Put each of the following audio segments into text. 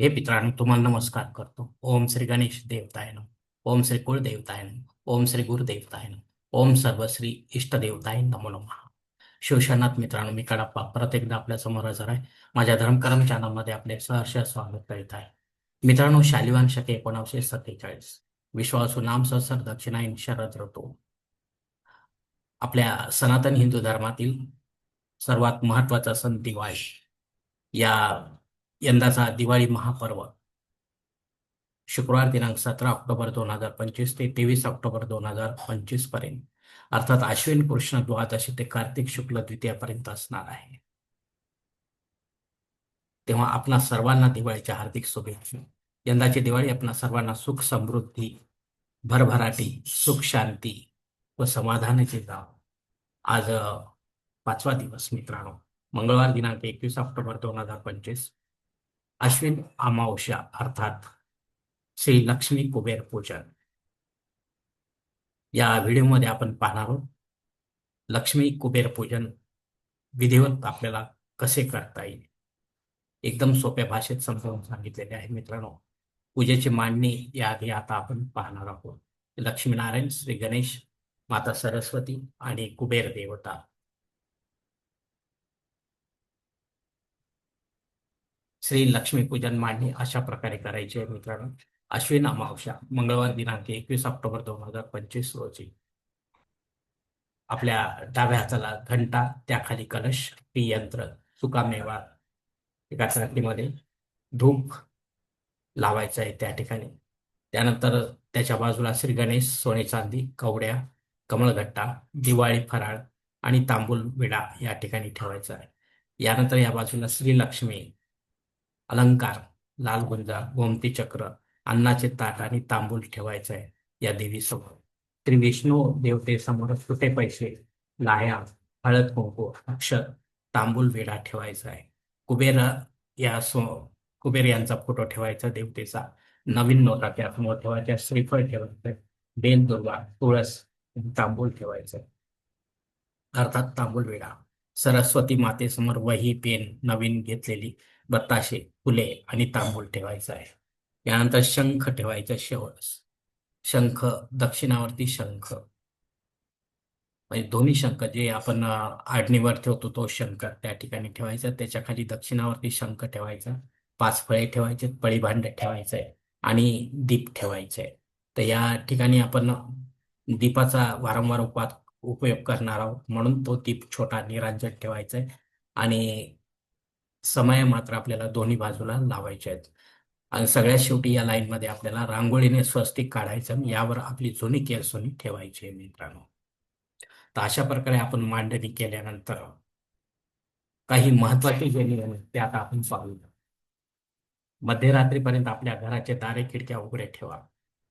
हे मित्रांनो तुम्हाला नमस्कार करतो. ओम श्री गणेश देवताय नम. ओम श्री कुळ नम. ओम श्री गुरुदेवताय नम. ओम सर्वश्री इष्टदेवताय नमो नमः. शिवशनाथ मित्रांनो मी कडाप्पा परत एकदा आपल्यासमोर हजर आहे. माझ्या धर्मकर्म चॅनलमध्ये आपले सहर्ष स्वागत करीत आहे. मित्रांनो शालिवान शके एकोणावीसशे सत्तेचाळीस. विश्वासू नाम सहसर दक्षिणायन शरद ऋतू. आपल्या सनातन हिंदू धर्मातील सर्वात महत्त्वाचा सण दिवाळी या यंदाचा दिवाळी महापर्व. शुक्रवार दिनांक सतरा ऑक्टोबर दोन हजार पंचवीस ते तेवीस ऑक्टोबर दोन हजार पंचवीसपर्यंत. अर्थात अश्विन कृष्ण द्वादशी ते कार्तिक शुक्ल द्वितीयापर्यंत असणार आहे. तेव्हा आपणा सर्वांना दिवाळीच्या हार्दिक शुभेच्छा. यंदाची दिवाळी आपणा सर्वांना सुख समृद्धी भरभराटी सुख शांती व समाधानाचे जाव. आज पाचवा दिवस मित्रांनो. मंगळवार दिनांक एकवीस ऑक्टोबर दोन हजार पंचवीस. अश्विन अमावस्या अर्थात श्री लक्ष्मी कुबेर पूजन. या व्हिडिओमध्ये आपण पाहणार आहोत लक्ष्मी कुबेर पूजन विधिवत आपल्याला कसे करता येईल? एकदम सोप्या भाषेत समजावून सांगितलेले आहे मित्रांनो. पूजेची मांडणी याआधी आता आपण पाहणार आहोत. लक्ष्मीनारायण श्री गणेश माता सरस्वती आणि कुबेर देवता. श्री लक्ष्मीपूजन मांडणी अशा प्रकारे करायची आहे मित्रांनो. अश्विन अमावस्या मंगळवार दिनांक एकवीस ऑक्टोबर दोन हजार पंचवीस रोजी. आपल्या डाव्या हाताला घंटा त्याखाली कलश पी यंत्र सुकामेवा एका चरटीमध्ये धूप लावायचं आहे त्या ठिकाणी. त्यानंतर त्याच्या बाजूला श्री गणेश सोने चांदी कवड्या कमळगट्टा दिवाळी फराळ आणि तांबूल विडा या ठिकाणी ठेवायचा आहे. यानंतर या बाजूला श्रीलक्ष्मी अलंकार लाल गुंजा गोमती चक्र अन्नाचे ताट आणि तांबूल ठेवायचं आहे या देवी समोर श्री विष्णू देवते समोर सुटे पैसे लाह्या हळद कुंकू अक्षर तांबूल वेढा ठेवायचा आहे कुबेर या सो कुबेर यांचा फोटो ठेवायचा देवतेचा. नवीन नोटा त्या समोर ठेवायच्या श्रीफळ ठेवायचं बेल दुर्वा तुळस तांबूल ठेवायचं अर्थात तांबूल वेढा. सरस्वती मातेसमोर वही पेन नवीन घेतलेली. बताशे फुले आणि तांबूल ठेवायचं आहे. यानंतर शंख ठेवायचं शेवट शंख दक्षिणावरती शंख. म्हणजे दोन्ही शंख जे आपण आडणीवर ठेवतो तो शंख त्या ठिकाणी ठेवायचा. त्याच्याखाली दक्षिणावरती शंख ठेवायचा. पाच फळे ठेवायचे पळीभांड ठेवायचंय आणि दीप ठेवायचे. तर या ठिकाणी आपण दीपाचा वारंवार उपात उपयोग करणार आहोत. म्हणून तो दीप छोटा निरांजन ठेवायचा आहे आणि समय मात्र आपल्याला दोन्ही बाजूला लावायचे आहेत. आणि सगळ्यात शेवटी या लाईनमध्ये आपल्याला रांगोळीने स्वस्तिक काढायचं यावर आपली जुनी केरसुनी ठेवायची आहे मित्रांनो. तर अशा प्रकारे आपण मांडणी केल्यानंतर काही महत्त्वाचे जे नियम आहेत ते आता आपण पाहूया. मध्यरात्रीपर्यंत आपल्या घराचे दारे खिडक्या उघडे ठेवा.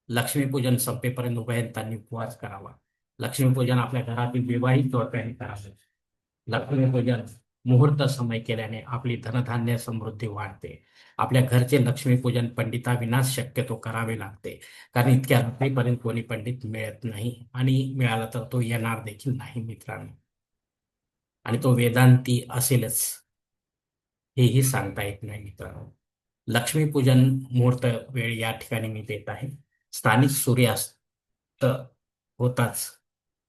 लक्ष्मीपूजन संपेपर्यंत उभयंतांनी उपवास करावा. लक्ष्मीपूजन आपल्या घरातील विवाहित जोडप्याने करावे. लक्ष्मीपूजन मुहूर्त समय केल्याने आपली धनधान्य समृद्धी वाढते. आपल्या घरचे लक्ष्मीपूजन पंडिताविनाच शक्यतो करावे लागते. कारण इतक्या रात्रीपर्यंत कोणी पंडित मिळत नाही आणि मिळाला तर तो येणार देखील नाही मित्रांनो. आणि तो वेदांती असेलच. हेही सांगता येत नाही मित्रांनो. लक्ष्मीपूजन मुहूर्त वेळ या ठिकाणी मी देत आहे. स्थानिक सूर्यास्त होताच.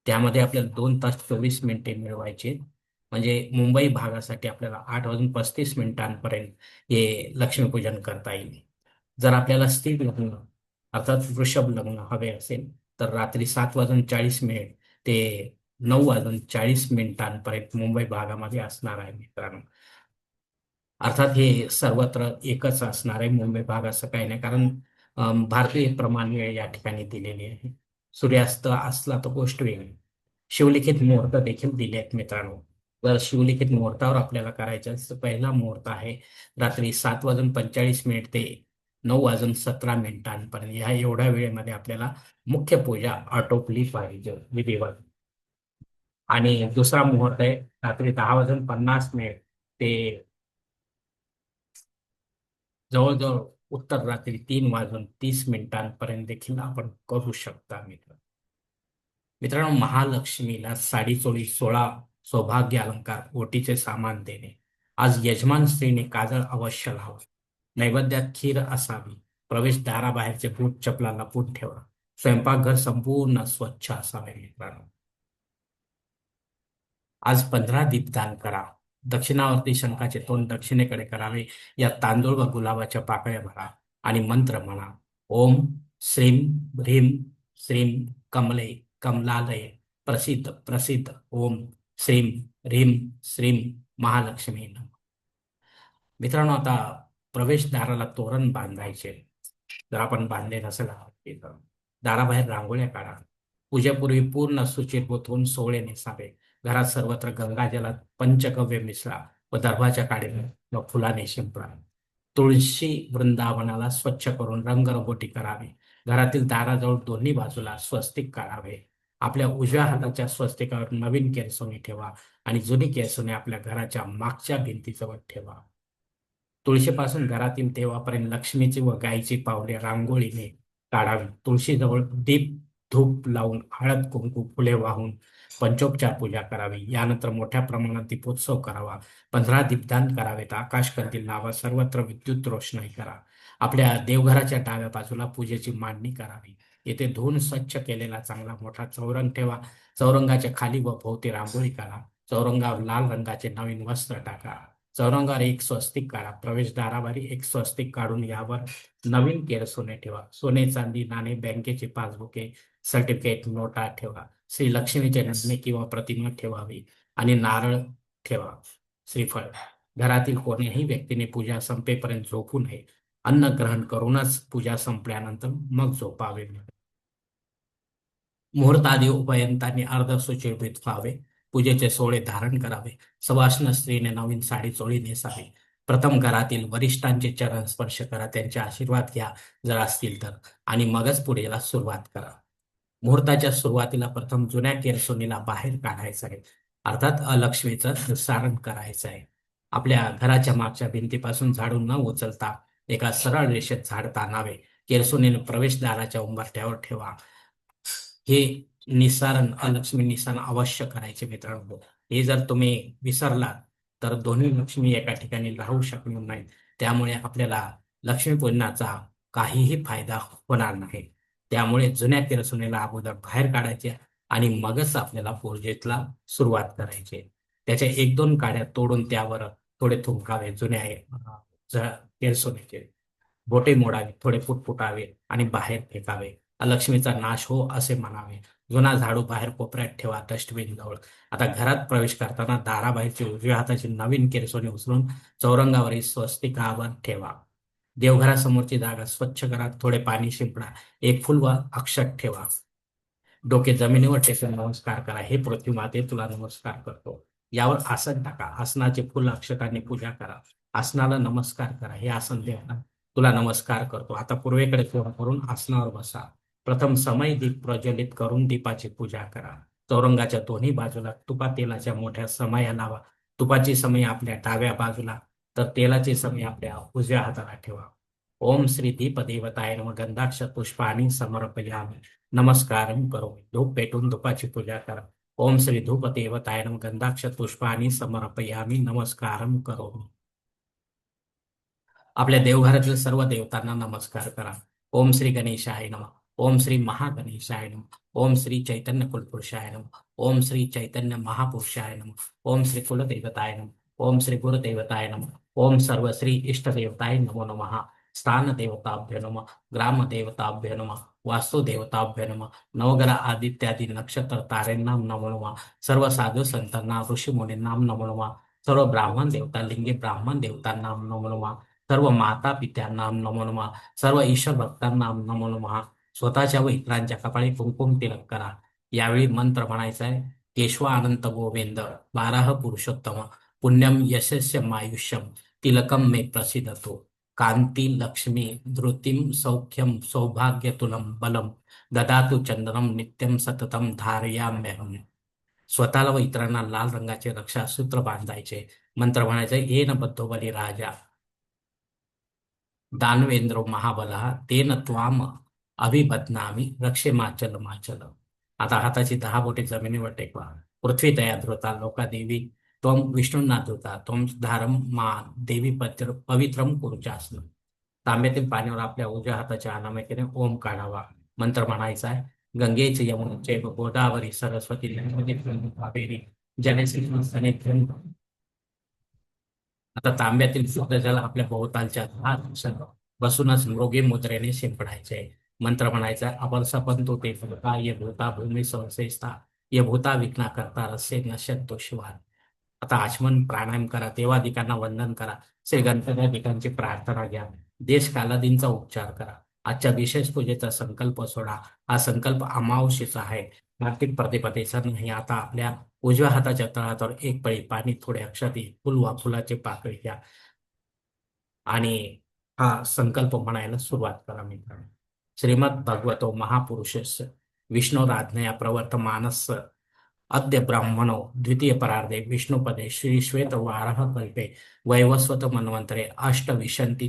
त्यामध्ये आपल्याला दोन तास चोवीस मिनिटे मिळवायचे. म्हणजे मुंबई भागासाठी आपल्याला आठ वाजून पस्तीस मिनिटांपर्यंत हे लक्ष्मीपूजन करता येईल. जर आपल्याला स्थिर लग्न अर्थात वृषभ लग्न हवे असेल तर रात्री सात वाजून चाळीस मिनिट ते नऊ वाजून चाळीस मिनिटांपर्यंत मुंबई भागामध्ये असणार आहे मित्रांनो. अर्थात हे सर्वत्र एकच असणार आहे मुंबई भाग असं काही नाही कारण भारतीय प्रमाण वेळ या ठिकाणी दिलेली आहे. सूर्यास्त असला तर गोष्ट वेगळी. शिवलिखित मुहूर्त देखील दिले आहेत मित्रांनो. शिवलिखित मुहूर्तावर आपल्याला करायचं असेल पहिला मुहूर्त आहे रात्री सात वाजून पंचेचाळीस मिनिट ते नऊ वाजून सतरा मिनिटांपर्यंत. ह्या एवढ्या वेळेमध्ये आपल्याला मुख्य पूजा आटोपली पाहिजे विधिवत आणि दुसरा मुहूर्त आहे रात्री दहा वाजून पन्नास मिनिट ते जवळजवळ उत्तर रात्री तीन वाजून तीस मिनिटांपर्यंत देखील आपण करू शकता मित्र. मित्रांनो महालक्ष्मीला साडी चोळी सोळा सौभाग्य अलंकार ओटीचे सामान देणे. आज यजमान स्त्रीने काजळ अवश्य लावा नैवेद्यात खीर असावी. प्रवेश दाराबाहेरचे बूट चपला लपून ठेवा. स्वयंपाकघर संपूर्ण स्वच्छ असावे मित्रांनो. आज पंधरा दीपदान करा. दक्षिणावर्ती शंखाचे तोंड दक्षिणेकडे करावे. या तांदूळ व गुलाबाच्या पाकळ्या भरा आणि मंत्र म्हणा. ओम श्रीम ह्रीम श्रीम कमले कमलालय. प्रसिद्ध प्रसिद्ध. ओम श्रीम ह्रीम श्रीम महालक्ष्मी नम. मित्रांनो आता प्रवेशद्वाराला तोरण बांधायचे. जर आपण बांधले नसेल तर दाराबाहेर रांगोळ्या काढा. पूजेपूर्वी पूर्ण सुचिर्भूत होऊन सोहळे नेसावे. घरात सर्वत्र गंगाजलात पंचगव्य मिसळा. व दर्भाच्या काढीने व फुलाने शिंपडा तुळशी वृंदावनाला स्वच्छ करून रंगरंगोटी करावी. घरातील दाराजवळ दोन्ही बाजूला स्वस्तिक काढावे. आपल्या उजव्या हाताच्या स्वस्तिकावर नवीन केरसोनी ठेवा आणि जुनी केरसोनी आपल्या घराच्या मागच्या भिंतीजवळ ठेवा. तुळशीपासून घरातील देवापर्यंत लक्ष्मीची व गायीची पावले रांगोळीने काढावी. तुळशीजवळ दीप धूप लावून हळद कुंकू फुले वाहून पंचोपचार पूजा करावी. यानंतर मोठ्या प्रमाणात दीपोत्सव करावा. पंधरा दीपदान करावेत. आकाश कंदील लावा सर्वत्र विद्युत रोषणाई करा. आपल्या देवघराच्या डाव्या बाजूला पूजेची मांडणी करावी. येथे धुवून स्वच्छ केलेला चांगला मोठा चौरंग ठेवा. चौरंगाच्या खाली व भोवती रांगोळी करा चौरंगावर लाल रंगाचे नवीन वस्त्र टाका. चौरंगावर एक स्वस्तिक काढा. प्रवेशद्वारावरी एक स्वस्तिक काढून यावर नवीन केर सोने ठेवा. सोने चांदी नाणे बँकेचे पासबुके सर्टिफिकेट नोटा ठेवा. श्री लक्ष्मीचे नसणे किंवा प्रतिमा ठेवावी आणि नारळ ठेवा. श्रीफळ. घरातील कोणीही व्यक्तीने पूजा संपेपर्यंत झोपू नये. अन्न ग्रहण करूनच पूजा संपल्यानंतर मग झोपावे. मुहूर्तादी आदी अर्ध सुचिर्भित व्हावे. पूजेचे सोळे धारण करावे. सवाष्ण स्त्रीने नवीन साडी चोळी नेसावी. प्रथम घरातील वरिष्ठांचे चरण स्पर्श करा. त्यांचे आशीर्वाद घ्या. जर असतील तर. आणि मगच पुढेला सुरुवात करा. मुहूर्ताच्या सुरुवातीला प्रथम जुन्या केरसोनीला बाहेर काढायचं आहे. अर्थात अलक्ष्मीचं निसारण करायचं आहे. आपल्या घराच्या मागच्या भिंतीपासून झाडून न उचलता एका सरळ रेषेत झाड ताणावे. केरसोनीने प्रवेशद्वाराच्या उंबरठ्यावर ठेवा. हे निसारण अलक्ष्मी निसारण अवश्य करायचे मित्रांनो. हे जर तुम्ही विसरला तर दोन्ही लक्ष्मी एका ठिकाणी राहू शकणार नाहीत. त्यामुळे आपल्याला लक्ष्मीपूजनाचा काहीही फायदा होणार नाही. त्यामुळे जुन्या किरसुनेला अगोदर बाहेर काढायचे आणि मगच आपल्याला पूजेतला सुरुवात करायची. त्याच्या एक दोन काड्या तोडून त्यावर थोडे थुंकावे जुन्या किरसुनेचे बोटे मोडावे थोडे फुटफुटावे आणि बाहेर फेकावे. लक्ष्मीचा नाश हो असे म्हणावे. जुना झाडू बाहेर कोपऱ्यात ठेवा डस्टबिन जवळ. आता घरात प्रवेश करताना दाराबाहेरची उजव्या हाताची नवीन केरसोने उचलून चौरंगावरील स्वस्तिकावर ठेवा. देवघरासमोरची जागा स्वच्छ करा थोडे पाणी शिंपडा एक फुल व अक्षत ठेवा. डोके जमिनीवर टेकून नमस्कार करा हे पृथ्वी माते तुला नमस्कार करतो. यावर आसन टाका आसनाचे फुल अक्षताने पूजा करा. आसनाला नमस्कार करा हे आसन देवा तुला नमस्कार करतो. आता पूर्वेकडे करून आसनावर बसा. प्रथम समय दीप प्रज्वलित करून दीपाची पूजा करा. चौरंगाच्या दोन्ही बाजूला तुपा तेलाच्या मोठ्या समया लावा. तुपाची समय आपल्या डाव्या बाजूला तर तेलाची समय आपल्या उजव्या हाताला ठेवा. ओम श्री दीप देवताय गंधाक्ष पुष्पानी समर्पयामी. नमस्कार करो धूप पेटून धुपाची पूजा करा. ओम श्री धूप देवताय गंधाक्ष पुष्पानी समर्पयामी. नमस्कार करो आपल्या देवघरातील सर्व देवतांना नमस्कार करा. ओम श्री गणेशाय नमः. ओम श्री महागणेशाय नम ओम श्री चैतन्य कुलपुरुषाय नम ओम श्री चैतन्य महापुरुषाय नम ओम श्री कुलदेवताय नम ओम श्री गुरुदेवताय नम ओम सर्व श्री इष्टदेवताय नमो नमः स्थान देवताभ्य नम ग्राम देवताभ्य नम वास्तुदेवताभ्य नम नवग्रह आदित्यादी नक्षत्र तारेंना नमो नमः सर्व साधू संतांना ऋषी मुनींना नमो नमः सर्व ब्राह्मण देवता लिंगे ब्राह्मण देवतांना नमो नमः सर्व माता पित्यांना नमो नमः सर्व ईश्वर भक्तांना नमो नमः स्वतःच्या वैत्रांच्या कपाळी कुंकुम तिलक करा. यावेळी मंत्र म्हणायचा आहे केशवा अनंत गोविंद बाराह पुरुषोत्तम पुण्यम यशस्यम आयुष्यम तिलकम मे प्रसिद्धतो। कांती लक्ष्मी धृतीम सौख्यम सौभाग्यतुलम बलम ददातु चंदनम नित्यम सततम धारयाम्यहम. स्वतःला व इतरांना लाल रंगाचे रक्षा सूत्र बांधायचे. मंत्र म्हणायचे न बद्धोबली राजा दानवेंद्र महाबला तेन त्वाम अभिबदनामी रक्षे माचल माचल आता हाताची दहा बोटे जमिनीवर टेकवा। पृथ्वी तया धृता लोका देवी त्वम विष्णूंना धृता त्वम धारम मा देवी पत्र पवित्रम कुरुचासन। तांब्यातील पाण्यावर आपल्या उजव्या हाताच्या अनामिकेने ओम काढावा मंत्र म्हणायचा आहे गंगेचे यमुनेचे गोदावरी सरस्वती कावेरी जलश्री आता तांब्यातील शुद्ध जल आपल्या भोवतालच्या बसूनच मृगी मुद्रेने शिंपडायचे. मंत्र म्हणायचा आपण सपंतो ते भूता ये भूता भूमी संशेषता ये भूता विघ्ना करता रसे नश्यंतो शिवान. आता आचमन प्राणायाम करा देवाधिकांना वंदन करा श्री गणपत्यादिकांची प्रार्थना घ्या देश कालादींचा उपचार करा आजच्या विशेष पूजेचा संकल्प सोडा हा संकल्प अमावशीचा आहे. कार्तिक प्रतिपदेचा नाही आता आपल्या उजव्या हाताच्या तळावर एक पळी पाणी थोडे अक्षती फुल वा फुलाची पाकळी घ्या. आणि हा संकल्प म्हणायला सुरुवात करा मित्रांनो. श्रीमद भगवतो महापुरुषस्य विष्णुराज्ञया प्रवर्तमानस्य अद्य ब्राह्मणो द्वितीय परार्धे विष्णुपदे श्री श्वेत वारह कल्पे वैवस्वत मन्वंतरे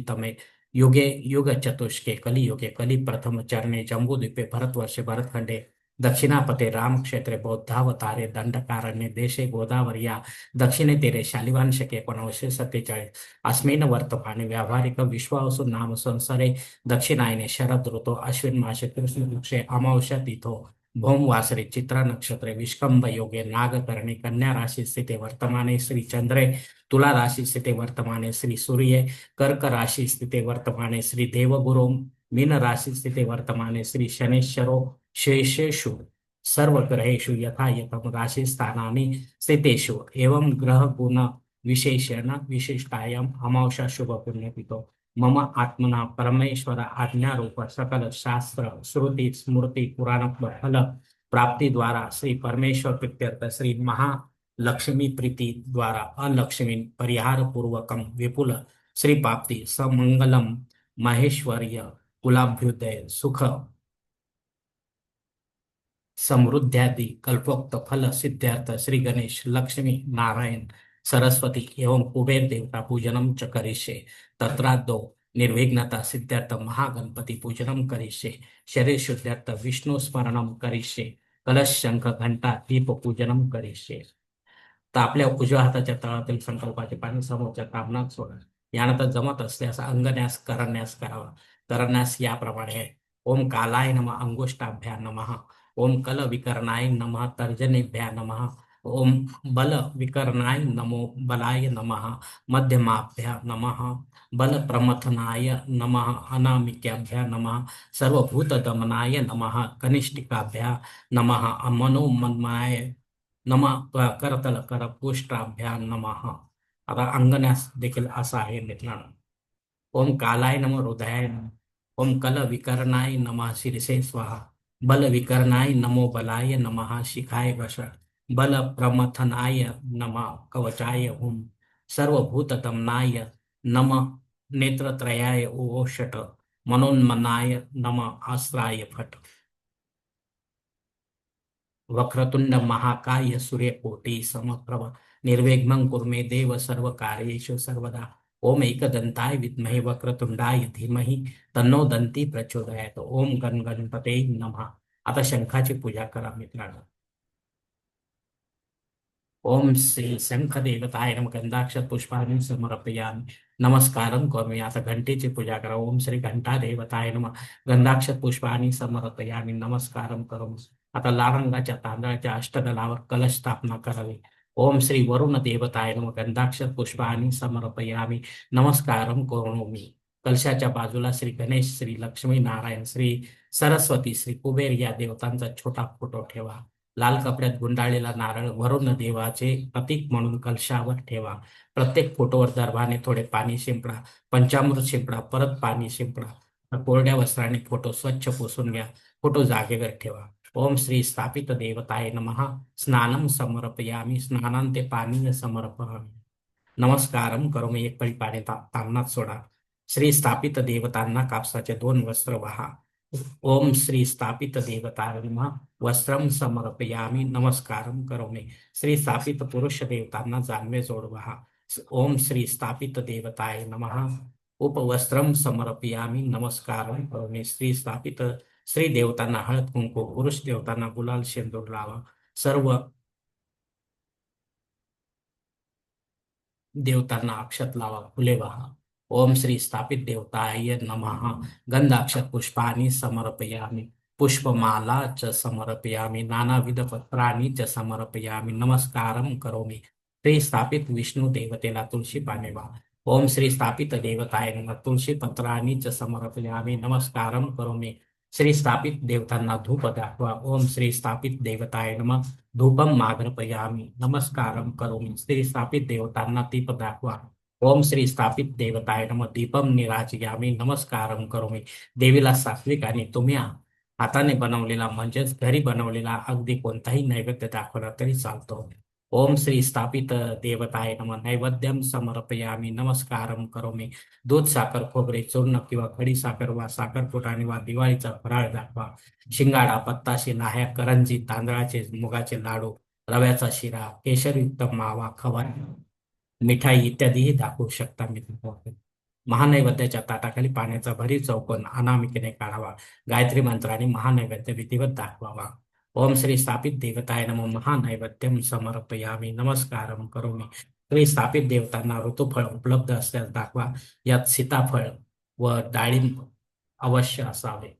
तमे युगे युग चतुष्के कलियुगे कली प्रथम चरणे जम्बूद्वीपे भरतवर्षे भरतखंडे दक्षिणापते रामक्षेत्रे बौद्धावतारे दंडकारण्ये देशे गोदावर्या दक्षिणे तेरे शालिवान शके एकोणीसशे सत्तेचाळीस अस्मिन वर्तमाने व्यावहारिक विश्वासु नाम संसारे दक्षिणायने शरद ऋतू अश्विन मासे कृष्ण वृक्षे तिथो भौम वासरे चित्रा नक्षत्रे विष्कंभ योगे नागकर्णे कन्या राशी स्थिते वर्तमाने श्री चंद्रे तुला राशी स्थिते वर्तमाने श्री सूर्ये कर्क राशी स्थिते वर्तमाने श्री देवगुरु मीन राशी स्थिते वर्तमाने श्री शनेश्वरो शेषेषु सर्वग्रहेषु यथा यथं राशिस्थानानि स्थितेषु। एवं ग्रहगुण विशेषेण विशिष्टायाम् अमावस्या शुभपुण्यपितो मम आत्मना परमेश्वर आज्ञारूप सकल शास्त्र श्रुति स्मृति पुराण फल प्राप्ति द्वारा श्री परमेश्वर प्रत्यर्थ श्री महालक्ष्मी प्रीति द्वारा अलक्ष्मी परिहार पूर्वकम विपुल श्री प्राप्ति। समंगलम महेश्वर्य कुलाभ्युदय सुख समृद्ध्यादी कल्पोक्त फल सिद्धार्थ श्री गणेश लक्ष्मी नारायण सरस्वती एवं कुबेर देवता पूजनम च करिष्ये। तत्रादो निर्विघ्नता सिद्धार्थ महागणपती पूजनम करिष्ये। शरीर शुद्धार्थ विष्णू स्मरणम करिष्ये। कलश शंख घंटा दीप पूजनम करिष्ये। तर आपल्या उजव्या हाताच्या तळातील संकल्पाचे पाणी समोरच्या कामनात सोडा. यानंतर जमत असल्यास अंगन्यास करण्यास करावा. करण्यास याप्रमाणे आहे. ओम कालाय नम अंगुष्टाभ्या नमः. ओम कल विकरणाय नमः तर्जनेभ्या नमः. ओम बल विकरणाय नमो बलाय नमः. मध्यमाभ्या नमः. बल प्रमथनाय नमः. अनामिक्याभ्या नमः. सर्वभूतदमनाय नमः. कनिष्ठिकाभ्या नमः. मनोमन्माय नमः. करतल कर पुष्टाभ्या नमः. आता अंगण्यास देखील असा आहे मित्रांनो. ओम कालाय नम हृदयाय नम. ओम कल विकरणाय नमः शिरसे स्वाहा. बल विकरणाय नमो बलाय नमः शिखाय वश. बल प्रमथनाय नम कवचाय हुम सर्वभूततमनाय नम नेत्रत्रयाय ओषट मनोन्मनाय नम आश्राय फट. वक्रतुंड महाकाय सूर्यकोटी समप्रभ. निर्विघ्नं कुर्मे देव सर्व कार्येषु सर्वदा। ओम एकदंताय विद्महे वक्रतुंडाय धीमहि तन्नो दंती प्रचोदयात। ओम गण गणपते नमः। आता शंखाची पूजा करा मित्रांनो। ओम श्री शंख देवताय नम। गंधाक्ष पुष्पाने समर्पयामि। नमस्कारं करोमि। आता घंटेची पूजा करा। ओम श्री घंटा देवताय नम। गंधाक्ष पुष्पाने समर्पयामि। नमस्कारं करू आता लाल रंगाच्या तांदळाच्या अष्टदलावर कलश स्थापना करावी। ओम श्री वरुण देवताय नम. गंधाक्ष पुष्पानी समर्पयामी. नमस्कारम करोमी. कलशाच्या बाजूला श्री गणेश श्री लक्ष्मी नारायण श्री सरस्वती श्री कुबेर या देवतांचा छोटा फोटो ठेवा. लाल कपड्यात गुंडाळलेला नारळ वरुण देवाचे प्रतीक म्हणून कलशावर ठेवा. प्रत्येक फोटोवर दर्भाने थोडे पाणी शिंपडा. पंचामृत शिंपडा परत पाणी शिंपडा. कोरड्या वस्त्राने फोटो स्वच्छ पुसून घ्या. फोटो जागेवर ठेवा. ओम श्री स्थापित देवताय नमः. स्नानं समर्पयामी. स्नानांते पाणी समर्पयामी. नमस्कारम करोमि एक पळी तामनात सोडा. श्री स्थापित देवतांना कापसाचे दोन वस्त्र वाहा. ओम श्री स्थापित देवताय नमः. वस्त्रम समर्पयामी. नमस्कारम करोमि. श्री स्थापित पुरुष देवतांना जानवे जोड वहा. ओम श्री स्थापित देवताय नमः. उपवस्त्रम समर्पयामी. नमस्कारम करोमि. श्री स्थापित स्त्री देवतांना हळद कुंकू पुरुष देवतांना गुलाल शेंदूर लावा सर्व देवतांना अक्षत लावा फुले वाहा. ओम श्री स्थापित देवताय नमः. गंधाक्षर पुष्पाणि समर्पयामि. पुष्पमाला च समर्पयामि. नानाविध पत्राणि च समर्पयामि. नमस्कारं करोमि. श्री स्थापित विष्णू देवतेला तुळशी पाने वा ओम श्री स्थापित देवताय नमः. तुळशी पत्राणि च समर्पयामि. नमस्कारं करोमि. श्री स्थापित देवतांना धूप दाखवा. ओम श्री स्थापित देवताय नम. धूपम माग्रपयामि नमस्कारं करोमि. श्री स्थापित देवतांना दीप दाखवा. ओम श्री स्थापित देवताय नम. दीपम निराजयामी. नमस्कारम करोमी. देवीला सात्विक आणि तुम्ही हाताने बनवलेला म्हणजेच घरी बनवलेला अगदी कोणताही नैवेद्य दाखवला तरी चालतो. ओम श्री स्थापित देवताय नम। नैवेद्यम समर्पयामी। नमस्कारम करोमी। दूध साखर खोबरे चूर्ण किंवा खडी साखर वा साखर फुटाणे वा दिवाळीचा फराळ दाखवा। शिंगाडा पत्ताशी लाह्या करंजी तांदळाचे मुगाचे लाडू रव्याचा शिरा केशरयुक्त मावा खवा मिठाई इत्यादीही दाखवू शकता मित्र महानैवेद्याच्या ताटाखाली पाण्याचा भरीव चौकोन अनामिकेने काढावा। गायत्री मंत्राने महानैवेद्य विधिवत दाखवावा। ओम श्री स्थापित देवताय नम महानैवेद्यम समर्पयामी नमस्कारम करोमी। श्री स्थापित देवतांना ऋतुफळ उपलब्ध असल्यास दाखवा यात सीताफळ व डाळिंब अवश्य असावे.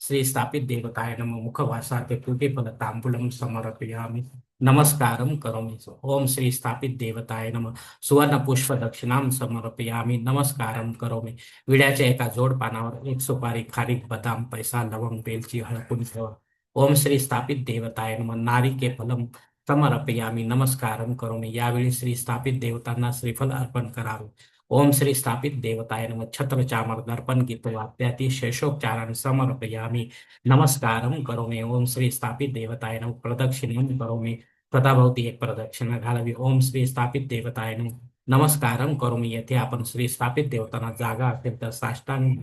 श्री स्थापित देवताय नम मुखवासाते कृपीफल तांबूलम समर्पयामी नमस्कारम करोमि। ओम श्री स्थापित देवताय नम। सुवर्ण पुष्प दक्षिणाम समर्पयामी नमस्कारम करोमि। विड्याच्या एका जोड पानावर एक सुपारी खारीक बदाम पैसा लवंग बेलची हळकुंड ठेवा ओम श्री स्थापित देवताय नम. नारिके फलम समर्पयामी. नमस्कारम करोमि. यावेळी श्री स्थापित देवतांना श्रीफल अर्पण करावे. ओम श्री स्थापित देवताय नम. छत्र चामर दर्पण गीत वाद्याती शेषोपचारण समर्पयामी. नमस्कारम करोमि. ओम श्री स्थापित देवताय नम. प्रदक्षिणम करोमि. प्रताभोवती एक प्रदक्षिणा घालावी. ओम श्री स्थापित देवताय नम. नमस्कारम करोमि. येथे आपण श्री स्थापित देवतांना जागा असेल तर साष्टांग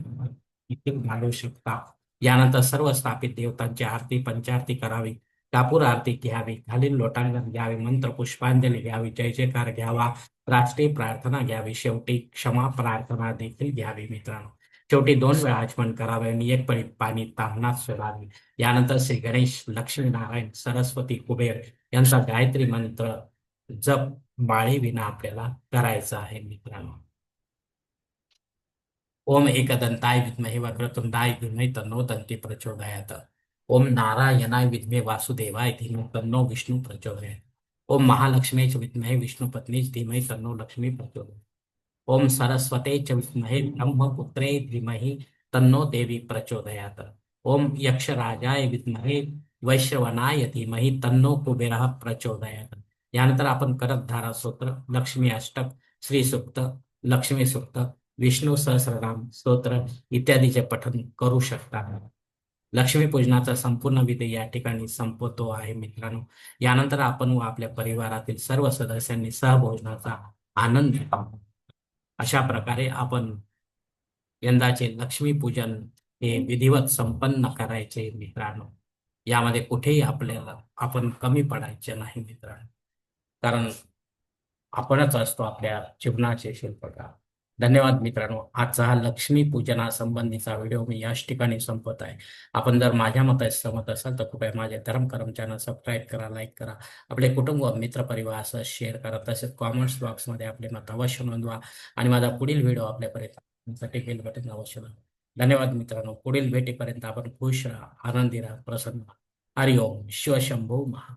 घालू शकता. यानंतर सर्व स्थापित देवतांची आरती पंचारती करावी कापूर आरती घ्यावी खालील लोटांगण घ्यावे मंत्र पुष्पांजली घ्यावी जय जयकार घ्यावा राष्ट्रीय प्रार्थना घ्यावी शेवटी क्षमा प्रार्थना देखील घ्यावी मित्रांनो. शेवटी दोन वेळा आचमन करावे आणि एक पाणी तांबणात सोडावे. यानंतर श्री गणेश लक्ष्मीनारायण सरस्वती कुबेर यांचा गायत्री मंत्र जप बाळी विना आपल्याला करायचा आहे मित्रांनो. ओम एकदंताय विद्महे वक्रतुंडाय धीमहि तन्नो दंती प्रचोदयात। ओम नारायणाय विद्मे वासुदेवाय धीमहि तन्नो विष्णु प्रचोदयात। ओम महालक्ष्मीच विद्महे विष्णुपत्नीच धीमहि तन्नो लक्ष्मी प्रचोदयात। ओम सरस्वते च विद्महे ब्रह्मपुत्रे धीमहि तन्नो देवी प्रचोदयात। ओम यक्षराजाय विद्महे वैश्रवणाय धीमहि तन्नो कुबेरः प्रचोदयात। यानंतर आपण करतधारा स्तोत्र, लक्ष्मी अष्टक, श्री सुक्त लक्ष्मी सुक्त विष्णू सहस्रनाम स्तोत्र इत्यादीचे पठन करू शकता. लक्ष्मी पूजनाचा संपूर्ण विधी या ठिकाणी संपतो आहे मित्रांनो. यानंतर आपण व आपल्या परिवारातील सर्व सदस्यांनी सहभोजनाचा आनंद घ्यावा अशा प्रकारे आपण यंदाचे लक्ष्मी पूजन हे विधिवत संपन्न करायचे मित्रांनो. यामध्ये कुठेही आपल्याला आपण कमी पडायचे नाही मित्रांनो. कारण आपणच असतो आपल्या जीवनाचे शिल्पकार. धन्यवाद मित्रांनो. आजचा हा लक्ष्मी पूजनासंबंधीचा व्हिडिओ मी याच ठिकाणी संपत आहे. आपण जर माझ्या मतात सहमत असाल तर कृपया माझे धर्मकरम चॅनल सबस्क्राईब करा लाईक करा. आपले कुटुंब मित्रपरिवार असं शेअर करा. तसेच कॉमेंट्स बॉक्समध्ये आपले मत अवश्य नोंदवा आणि माझा पुढील व्हिडिओ आपल्यापर्यंत बेल बटन अवश्य नोंदवा धन्यवाद मित्रांनो. पुढील भेटीपर्यंत आपण खुश राहा आनंदी राहा प्रसन्न हरिओम. शिवशंभू महा.